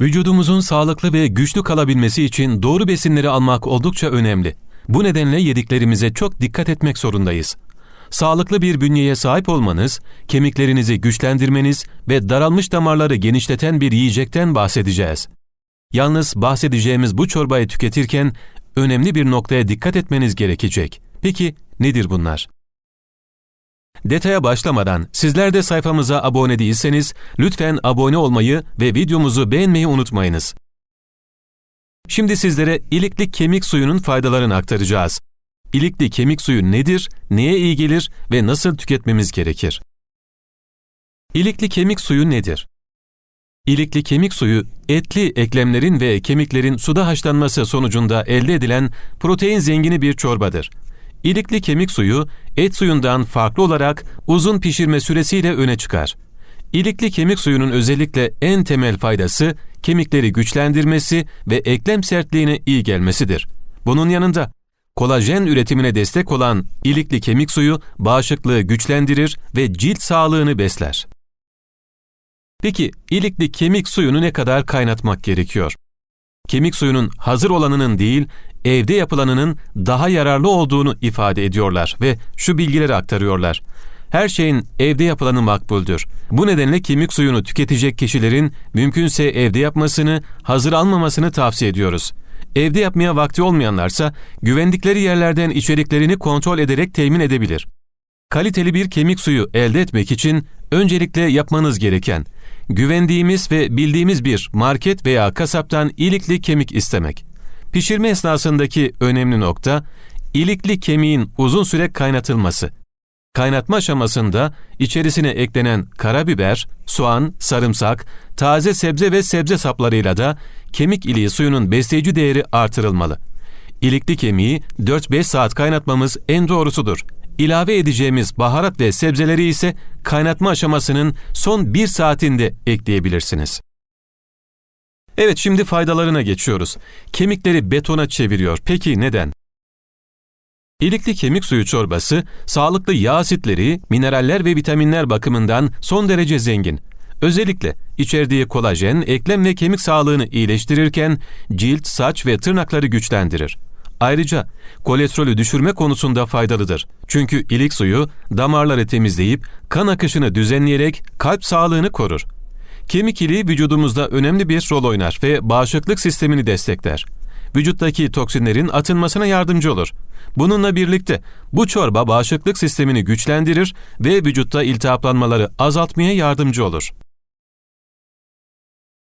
Vücudumuzun sağlıklı ve güçlü kalabilmesi için doğru besinleri almak oldukça önemli. Bu nedenle yediklerimize çok dikkat etmek zorundayız. Sağlıklı bir bünyeye sahip olmanız, kemiklerinizi güçlendirmeniz ve daralmış damarları genişleten bir yiyecekten bahsedeceğiz. Yalnız bahsedeceğimiz bu çorbayı tüketirken önemli bir noktaya dikkat etmeniz gerekecek. Peki nedir bunlar? Detaya başlamadan sizler de sayfamıza abone değilseniz lütfen abone olmayı ve videomuzu beğenmeyi unutmayınız. Şimdi sizlere ilikli kemik suyunun faydalarını aktaracağız. İlikli kemik suyu nedir, neye iyi gelir ve nasıl tüketmemiz gerekir? İlikli kemik suyu nedir? İlikli kemik suyu, etli eklemlerin ve kemiklerin suda haşlanması sonucunda elde edilen protein zengini bir çorbadır. İlikli kemik suyu, et suyundan farklı olarak uzun pişirme süresiyle öne çıkar. İlikli kemik suyunun özellikle en temel faydası, kemikleri güçlendirmesi ve eklem sertliğine iyi gelmesidir. Bunun yanında, kolajen üretimine destek olan ilikli kemik suyu bağışıklığı güçlendirir ve cilt sağlığını besler. Peki ilikli kemik suyunu ne kadar kaynatmak gerekiyor? Kemik suyunun hazır olanının değil, evde yapılanının daha yararlı olduğunu ifade ediyorlar ve şu bilgileri aktarıyorlar. Her şeyin evde yapılanı makbuldür. Bu nedenle kemik suyunu tüketecek kişilerin mümkünse evde yapmasını, hazır almamasını tavsiye ediyoruz. Evde yapmaya vakti olmayanlarsa güvendikleri yerlerden içeriklerini kontrol ederek temin edebilir. Kaliteli bir kemik suyu elde etmek için öncelikle yapmanız gereken güvendiğimiz ve bildiğimiz bir market veya kasaptan ilikli kemik istemek. Pişirme esnasındaki önemli nokta ilikli kemiğin uzun süre kaynatılması. Kaynatma aşamasında içerisine eklenen karabiber, soğan, sarımsak, taze sebze ve sebze saplarıyla da kemik iliği suyunun besleyici değeri artırılmalı. İlikli kemiği 4-5 saat kaynatmamız en doğrusudur. İlave edeceğimiz baharat ve sebzeleri ise kaynatma aşamasının son 1 saatinde ekleyebilirsiniz. Evet şimdi faydalarına geçiyoruz. Kemikleri betona çeviriyor. Peki neden? İlikli kemik suyu çorbası, sağlıklı yağ asitleri, mineraller ve vitaminler bakımından son derece zengin. Özellikle içerdiği kolajen, eklem ve kemik sağlığını iyileştirirken cilt, saç ve tırnakları güçlendirir. Ayrıca kolesterolü düşürme konusunda faydalıdır. Çünkü ilik suyu damarları temizleyip kan akışını düzenleyerek kalp sağlığını korur. Kemik iliği vücudumuzda önemli bir rol oynar ve bağışıklık sistemini destekler. Vücuttaki toksinlerin atılmasına yardımcı olur. Bununla birlikte bu çorba bağışıklık sistemini güçlendirir ve vücutta iltihaplanmaları azaltmaya yardımcı olur.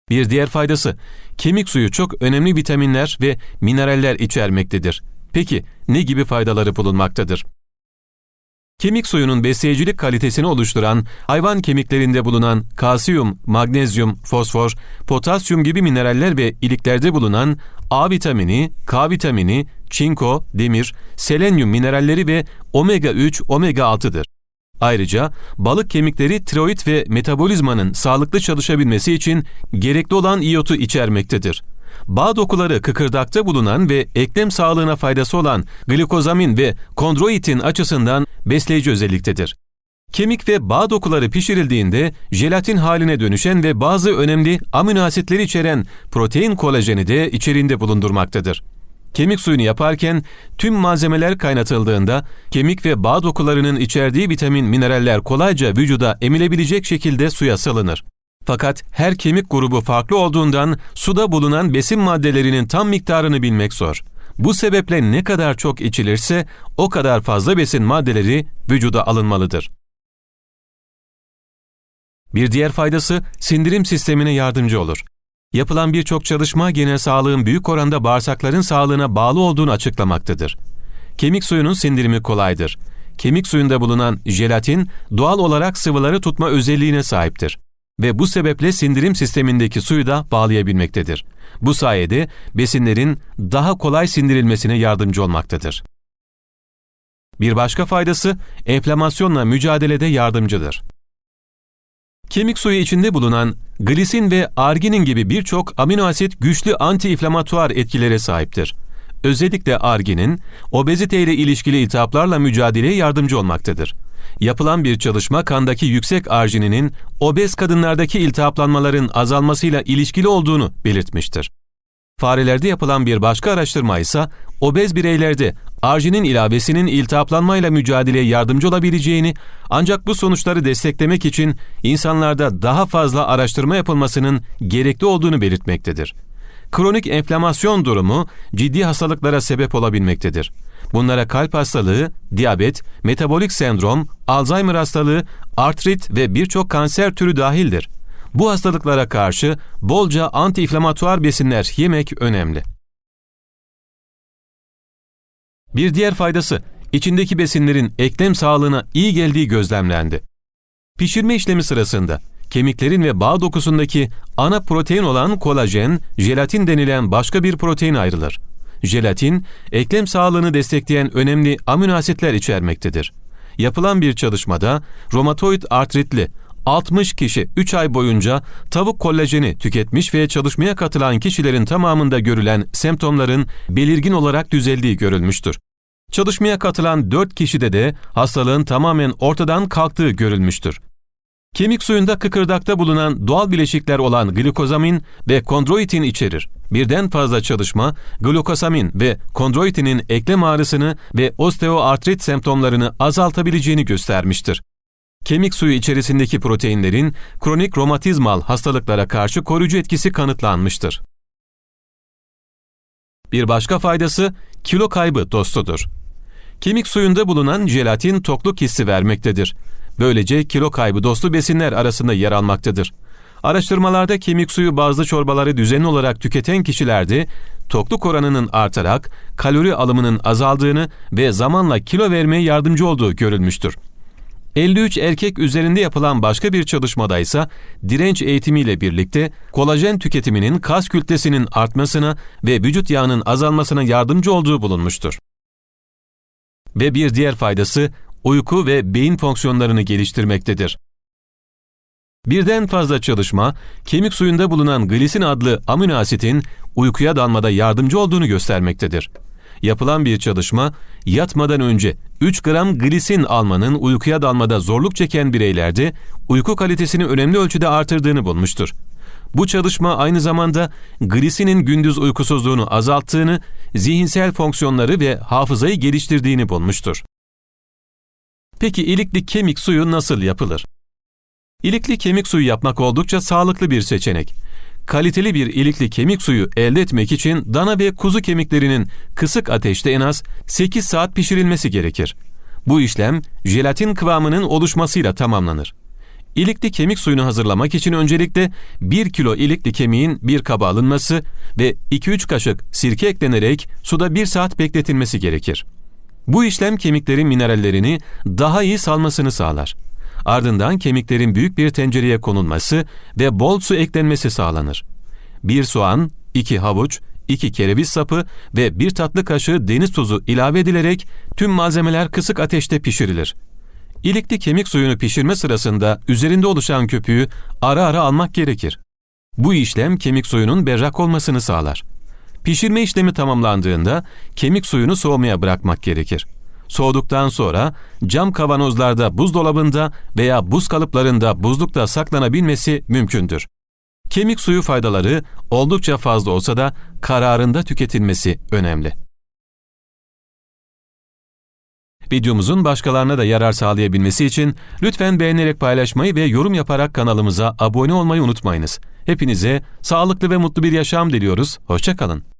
Bir diğer faydası, kemik suyu çok önemli vitaminler ve mineraller içermektedir. Peki ne gibi faydaları bulunmaktadır? Kemik suyunun besleyicilik kalitesini oluşturan hayvan kemiklerinde bulunan kalsiyum, magnezyum, fosfor, potasyum gibi mineraller ve iliklerde bulunan A vitamini, K vitamini, çinko, demir, selenyum mineralleri ve omega 3, omega 6'dır. Ayrıca balık kemikleri tiroid ve metabolizmanın sağlıklı çalışabilmesi için gerekli olan iyotu içermektedir. Bağ dokuları kıkırdakta bulunan ve eklem sağlığına faydası olan glikozamin ve kondroitin açısından besleyici özelliktedir. Kemik ve bağ dokuları pişirildiğinde jelatin haline dönüşen ve bazı önemli amino asitleri içeren protein kolajeni de içerinde bulundurmaktadır. Kemik suyunu yaparken tüm malzemeler kaynatıldığında kemik ve bağ dokularının içerdiği vitamin, mineraller kolayca vücuda emilebilecek şekilde suya salınır. Fakat her kemik grubu farklı olduğundan suda bulunan besin maddelerinin tam miktarını bilmek zor. Bu sebeple ne kadar çok içilirse o kadar fazla besin maddeleri vücuda alınmalıdır. Bir diğer faydası sindirim sistemine yardımcı olur. Yapılan birçok çalışma genel sağlığın büyük oranda bağırsakların sağlığına bağlı olduğunu açıklamaktadır. Kemik suyunun sindirimi kolaydır. Kemik suyunda bulunan jelatin doğal olarak sıvıları tutma özelliğine sahiptir ve bu sebeple sindirim sistemindeki suyu da bağlayabilmektedir. Bu sayede besinlerin daha kolay sindirilmesine yardımcı olmaktadır. Bir başka faydası enflamasyonla mücadelede yardımcıdır. Kemik suyu içinde bulunan glisin ve arginin gibi birçok amino asit güçlü anti-inflamatuar etkilere sahiptir. Özellikle arginin, obezite ile ilişkili iltihaplarla mücadeleye yardımcı olmaktadır. Yapılan bir çalışma kandaki yüksek argininin obez kadınlardaki iltihaplanmaların azalmasıyla ilişkili olduğunu belirtmiştir. Farelerde yapılan bir başka araştırma ise obez bireylerde arginin ilavesinin iltihaplanmayla mücadeleye yardımcı olabileceğini ancak bu sonuçları desteklemek için insanlarda daha fazla araştırma yapılmasının gerekli olduğunu belirtmektedir. Kronik enflamasyon durumu ciddi hastalıklara sebep olabilmektedir. Bunlara kalp hastalığı, diyabet, metabolik sendrom, Alzheimer hastalığı, artrit ve birçok kanser türü dahildir. Bu hastalıklara karşı bolca antiinflamatuar besinler yemek önemli. Bir diğer faydası, içindeki besinlerin eklem sağlığına iyi geldiği gözlemlendi. Pişirme işlemi sırasında kemiklerin ve bağ dokusundaki ana protein olan kolajen, jelatin denilen başka bir protein ayrılır. Jelatin, eklem sağlığını destekleyen önemli amino asitler içermektedir. Yapılan bir çalışmada romatoid artritli 60 kişi 3 ay boyunca tavuk kolajeni tüketmiş ve çalışmaya katılan kişilerin tamamında görülen semptomların belirgin olarak düzeldiği görülmüştür. Çalışmaya katılan 4 kişide de hastalığın tamamen ortadan kalktığı görülmüştür. Kemik suyunda kıkırdakta bulunan doğal bileşikler olan glikozamin ve kondroitin içerir. Birden fazla çalışma, glukosamin ve kondroitinin eklem ağrısını ve osteoartrit semptomlarını azaltabileceğini göstermiştir. Kemik suyu içerisindeki proteinlerin kronik romatizmal hastalıklara karşı koruyucu etkisi kanıtlanmıştır. Bir başka faydası kilo kaybı dostudur. Kemik suyunda bulunan jelatin tokluk hissi vermektedir. Böylece kilo kaybı dostu besinler arasında yer almaktadır. Araştırmalarda kemik suyu bazlı çorbaları düzenli olarak tüketen kişilerde tokluk oranının artarak kalori alımının azaldığını ve zamanla kilo vermeye yardımcı olduğu görülmüştür. 53 erkek üzerinde yapılan başka bir çalışmada ise direnç eğitimiyle birlikte kolajen tüketiminin kas kütlesinin artmasına ve vücut yağının azalmasına yardımcı olduğu bulunmuştur. Ve bir diğer faydası uyku ve beyin fonksiyonlarını geliştirmektedir. Birden fazla çalışma, kemik suyunda bulunan glisin adlı amino asitin uykuya dalmada yardımcı olduğunu göstermektedir. Yapılan bir çalışma, yatmadan önce 3 gram glisin almanın uykuya dalmada zorluk çeken bireylerde uyku kalitesini önemli ölçüde artırdığını bulmuştur. Bu çalışma aynı zamanda glisinin gündüz uykusuzluğunu azalttığını, zihinsel fonksiyonları ve hafızayı geliştirdiğini bulmuştur. Peki ilikli kemik suyu nasıl yapılır? İlikli kemik suyu yapmak oldukça sağlıklı bir seçenek. Kaliteli bir ilikli kemik suyu elde etmek için dana ve kuzu kemiklerinin kısık ateşte en az 8 saat pişirilmesi gerekir. Bu işlem jelatin kıvamının oluşmasıyla tamamlanır. İlikli kemik suyunu hazırlamak için öncelikle 1 kilo ilikli kemiğin bir kaba alınması ve 2-3 kaşık sirke eklenerek suda 1 saat bekletilmesi gerekir. Bu işlem kemiklerin minerallerini daha iyi salmasını sağlar. Ardından kemiklerin büyük bir tencereye konulması ve bol su eklenmesi sağlanır. Bir soğan, iki havuç, iki kereviz sapı ve bir tatlı kaşığı deniz tuzu ilave edilerek tüm malzemeler kısık ateşte pişirilir. İlikli kemik suyunu pişirme sırasında üzerinde oluşan köpüğü ara ara almak gerekir. Bu işlem kemik suyunun berrak olmasını sağlar. Pişirme işlemi tamamlandığında kemik suyunu soğumaya bırakmak gerekir. Soğuduktan sonra cam kavanozlarda buzdolabında veya buz kalıplarında buzlukta saklanabilmesi mümkündür. Kemik suyu faydaları oldukça fazla olsa da kararında tüketilmesi önemli. Videomuzun başkalarına da yarar sağlayabilmesi için lütfen beğenerek paylaşmayı ve yorum yaparak kanalımıza abone olmayı unutmayınız. Hepinize sağlıklı ve mutlu bir yaşam diliyoruz. Hoşçakalın.